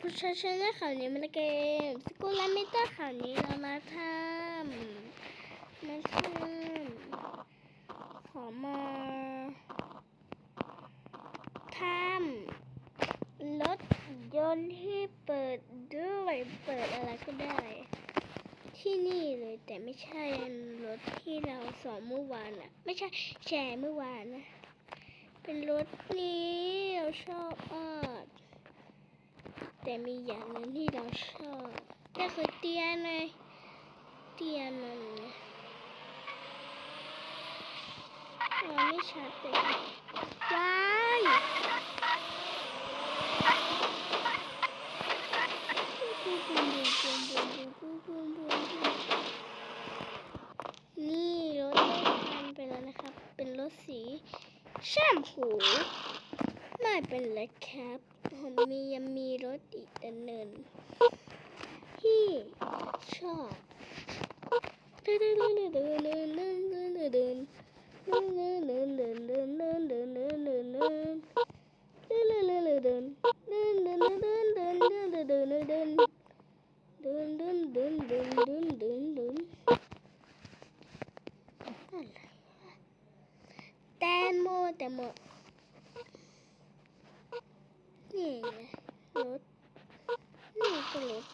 ผู้ชายชนะข่าวนี้มันเกมสกุลมิเตอร์ข่าวนี้เรามาทำมาทำขอมาทำรถยนต์ที่เปิดด้วยเปิดอะไรก็ได้ ที่นี่เลยแต่ไม่ใช่รถที่เราสอนเมื่อวานอะไม่ใช่แชร์เมื่อวานนะเป็นรถนี้เราชอบอด แต่มีอย่างนึงที่เราชอบก็คือเตียนเลยเตียนมันเนี่ยมันไม่ชัดเลยไปายนี่รถได้พันไปแล้วนะครับ เป็นรถสีแชมพูไม่เป็นไรครับ ผมมียังมีรถ ดำเนินที่ชอบเดินเดินเดินเดินเดิน นี่ก็รถ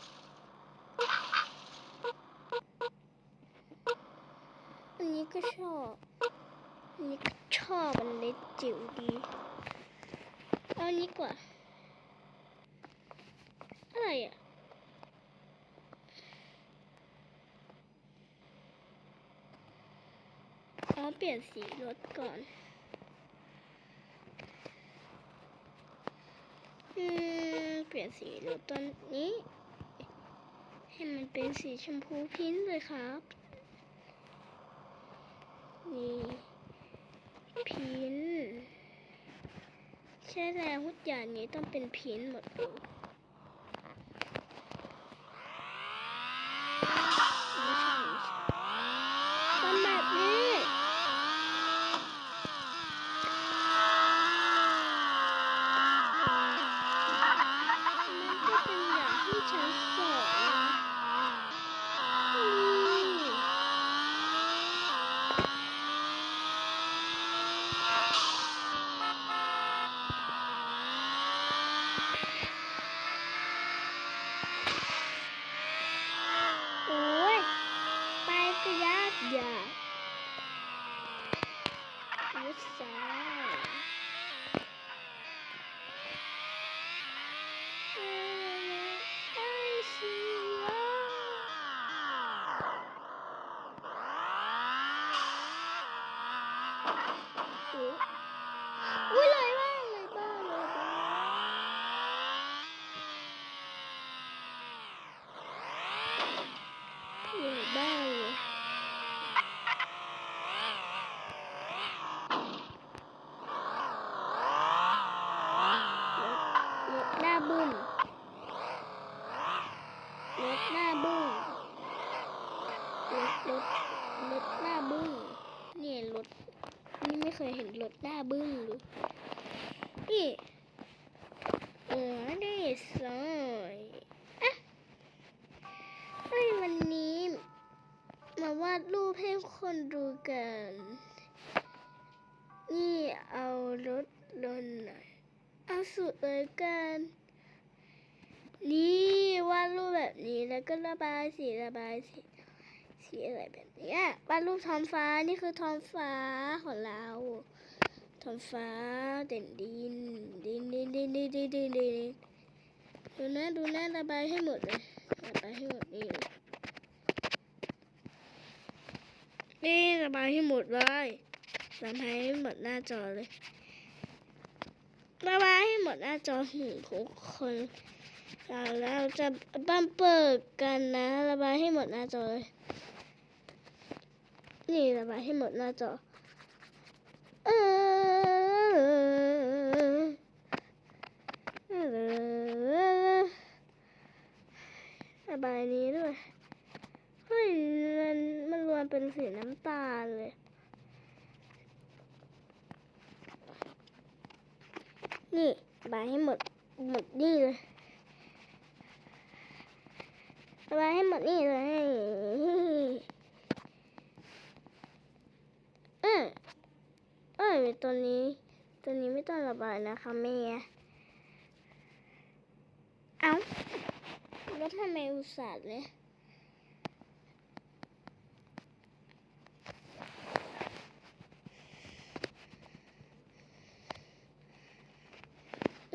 อันนี้ก็ชอบอันนี้ก็ชอบมันเล็กจิ๋วดีเอาอันนี้กว่าอะไรอะอ๋อเปลี่ยนสีรถก่อนอืม เปลี่ยนสีรถตอนนี้ ให้มันเป็นสีชมพูพิ้นเลยครับ นี่พิ้น ใช่แล้วทุกอย่างนี้ต้องเป็นพิ้นหมดเลยาดรูปให้คนดูกัน นี่เอารถลนหน่อย เอาสุดเลยกัน นี่วาดรูปแบบนี้แล้วก็ระบายสีระบายสีสีอะไรแบบนี้วาดรูปทองฟ้านี่คือทองฟ้าของเราทองฟ้าเด่นดินดินดินดินดินดินดินดูนะดูนะระบายให้หมดเลยระบายให้หมดนี่ นี่ระบายให้หมดเลยระบายให้หมดหน้าจอเลยระบายให้หมดหน้าจอหนึ่งทุกคนแล้วเราจะบัมเปิดกันนะระบายให้หมดหน้าจอเลยนี่ระบายให้หมดหน้าจอเออระบายนี้ด้วย เฮ้ยมันมันรวมเป็นสีน้ำตาลเลยนี่บายให้หมดหมดนี่เลยบายให้หมดนี่เลยเออเออตัวนี้ ตัวนี้ไม่ต้องระบายนะคะแม่เอาแล้วทำไมอุตส่าห์เลย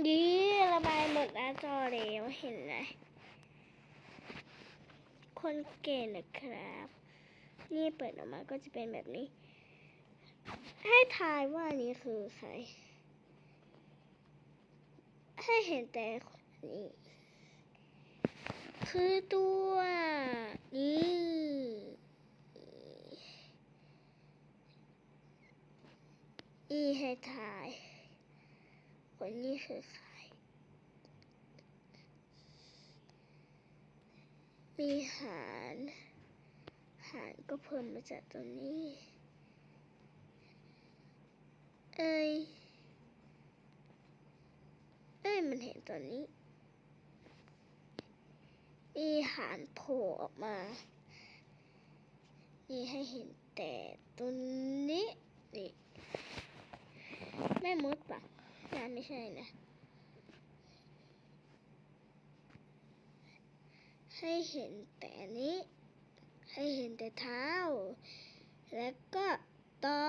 ยี่ระบายหมดหน้าจอแล้วเห็นไหมคนเก่งนะครับ นี่เปิดออกมาก็จะเป็นแบบนี้ ให้ทายว่านี้คือใคร ให้เห็นแต่นี่คือตัวนี้อีให้ทาย คนนี้คือใคร มีหารหารก็เพิ่มมาจากตรงนี้ เอ้ย เอ้ย มันเห็นตัวนี้ มีหารโผล่ออกมา นี่ให้เห็นแต่ตัวนี้นี่แม่มดปะ นั่ไม่ใช่นะ ให้เห็นแต่นี้ ให้เห็นแต่เท้า แล้วก็ต่อ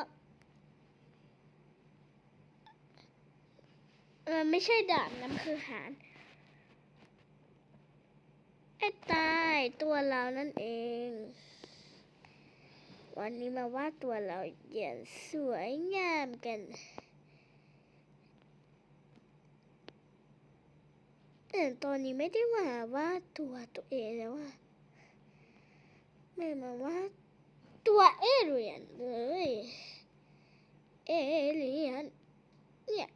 มันไม่ใช่ดาบนะมันคือหานไอ้ตายตัวเรานั่นเอง วันนี้มาวาดตัวเราอย่างสวยงามกัน แต่ตอนนี้ไม่ได้มาว่าตัวตัวเองแล้วอ่าไม่มาว่าตัวเอเลียนเลย เอเลียนเนี่ย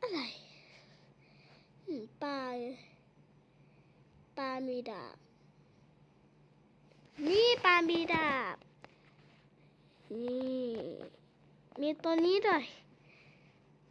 อะไรปลาปลามีดาบ นี่ปลามีดาบ นี่ มีตัวนี้ด้วย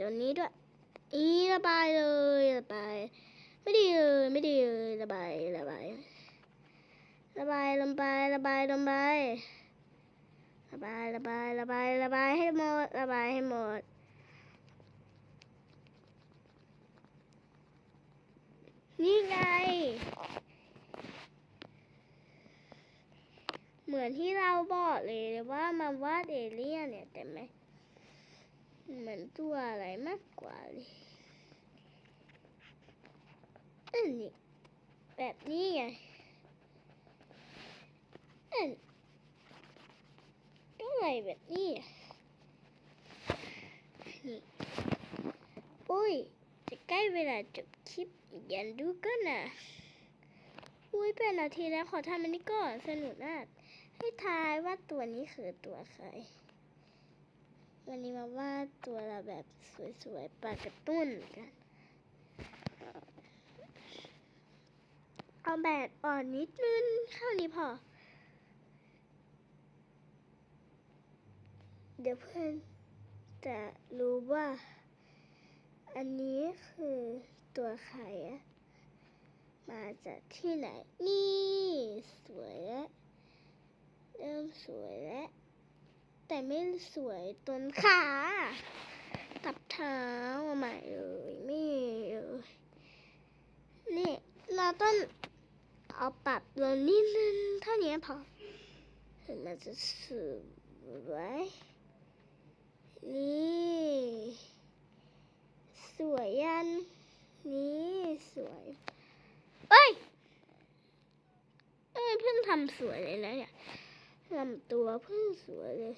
ตรงนี้ด้วย อีระบายเลยระบาย ไม่ดีเลยไม่ดีเลยระบายระบาย ระบายลงไประบายลงไประบายระบายระบายระบายให้หมดระบายให้หมดนี่ไง เหมือนที่เราบอกเลยว่ามันว่าเดเลี่ยเนี่ยแต่ไหม เหมือนตัวอะไรมากกว่าเลยอันนี้แบบนี้ไงอันอะไรแบบนี้อะนี่อุ้ยจะใกล้เวลาจบคลิปอีกยันดูกันนะอุ้ยเป็นนาทีแล้วขอทำอันนี้ก่อนสนุกมากให้ทายว่าตัวนี้คือตัวใคร วันนี้มาวาดตัวเราแบบสวยๆปากระตุ้นกัน เอาแบบอ่อนนิดนึงเท่านี้พอ เดี๋ยวเพื่อนจะรู้ว่า อันนี้คือตัวใครอะมาจากที่ไหน นี่ สวยแล้ว เริ่มสวยแล้ว แต่ไม่สวยต้นขากับเท้าใหม่เลยไม่เลยนี่เราต้องเอาปรับลงนิดนึงเท่านี้พอถึงมันจะสวยนี่สวยยันนี่สวยเอ้ยเอ้ยเพิ่งทำสวยเลยนะเนี่ย ลำตัวเพิ่งสวยเลย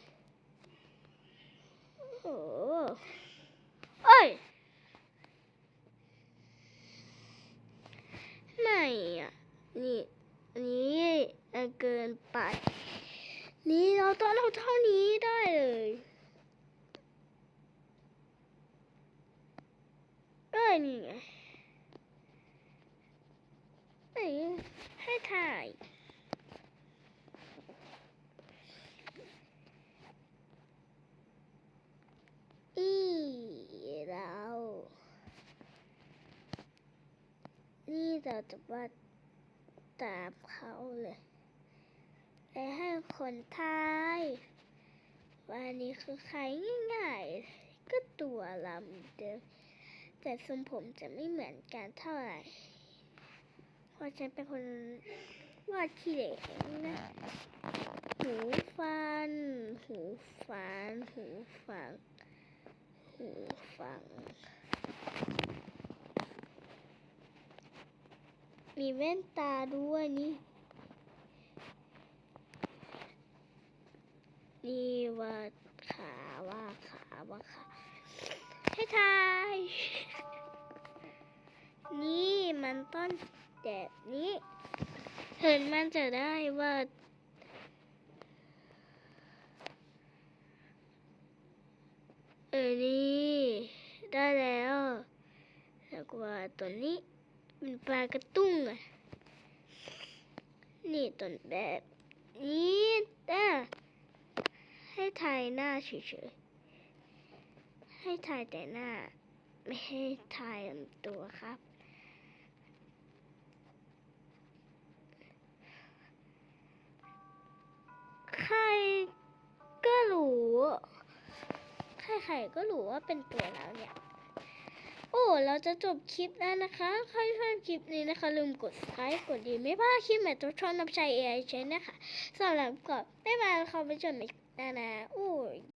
โอ้โหเอ้ย ไม่อะ นี่อันนี้นเกินไป นี่เราต้องเอาเท่านี้ได้เลยเอ้ยนี่ไงเอ้ยให้ถ่าย อีเรา นี่เรา จะมาตามเขาเลยไปให้คนทายว่านี่คือใครง่ายๆ ก็ตัวลำเดิมแต่ทรงผมจะไม่เหมือนกันเท่าไหร่เพราะฉันเป็นคนวาดขี้เหร่นะหูฟัน หูฟัน หูฟัง หูฟัง มีแว่นตาด้วยนี่นี่ว่าขาว่าขาว่าขาให้ทาย นี่มันต้นแบบนี้เห็นมันจะได้ว่าเออนี่ได้แล้วแล้วก็ว่าตัวนี้ เป็นปลากระตุ้งอะนี่ต้นแบบนี้แต่ให้ถ่ายหน้าเฉยๆ ให้ถ่ายแต่หน้า ไม่ให้ถ่ายตัวครับ ใครก็รู้ ใครๆก็รู้ว่าเป็นตัวเราเนี่ย เราจะจบคลิปแล้วนะคะใครชอบคลิปนี้นะคะ ลืมกด subscribe กดดีไม่พลาดคลิปใหม่ตัวช่องน้ำใจ AI เช่นะคะสำหรับก่อนบ๊ายบายค่ะไปเจนใหม่นะนะโอ้